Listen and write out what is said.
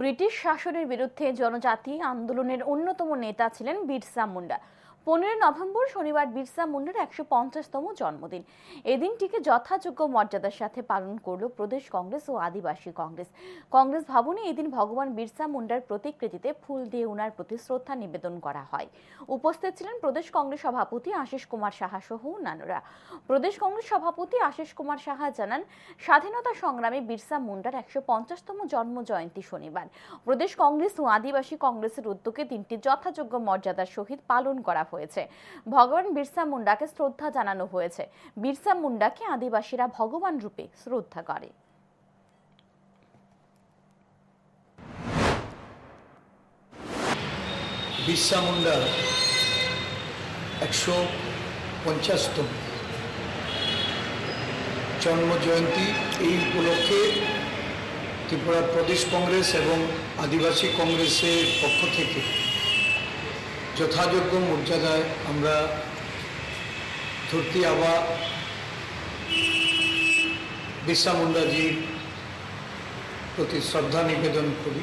British শাসনের বিরুদ্ধে জনজাতি আন্দোলনের অন্যতম নেতা ছিলেন বিরসা মুন্ডা। পনেরোই নভেম্বর শনিবার বিরসা মুন্ডার একশো পঞ্চাশতম জন্মদিন। এদিনটিকে যথাযোগ্য মর্যাদার সাথে পালন করল প্রদেশ কংগ্রেস ও আদিবাসী কংগ্রেস। কংগ্রেস ভবনে এদিন ভগবান বিরসা মুন্ডার প্রতিকৃতিতে ফুল দিয়ে উনার প্রতি শ্রদ্ধা নিবেদন করা হয়। উপস্থিত ছিলেন প্রদেশ কংগ্রেস সভাপতি আশিস কুমার সাহা সহ অন্যান্যরা। প্রদেশ কংগ্রেস সভাপতি আশিস কুমার সাহা জানান, স্বাধীনতা সংগ্রামে বিরসা মুন্ডার একশো পঞ্চাশতম জন্ম জয়ন্তী শনিবার। প্রদেশ কংগ্রেস ও আদিবাসী কংগ্রেসের উদ্যোগে দিনটি যথাযোগ্য মর্যাদার সহিত পালন করা হয়েছে। ভগবান বিরসা মুন্ডাকে শ্রদ্ধা জানানো হয়েছে। বিরসা মুন্ডাকে আদিবাসীরা ভগবান রূপে শ্রদ্ধা করে। বিরসা মুন্ডা একশো পঞ্চাশতম জন্ম জয়ন্তী এই উপলক্ষে ত্রিপুরা প্রদেশ কংগ্রেস এবং আদিবাসী কংগ্রেসের পক্ষ থেকে যথাযোগ্য মর্যাদায় আমরা ধরতি আবা বিরসা মুন্ডাজির প্রতি শ্রদ্ধা নিবেদন করি।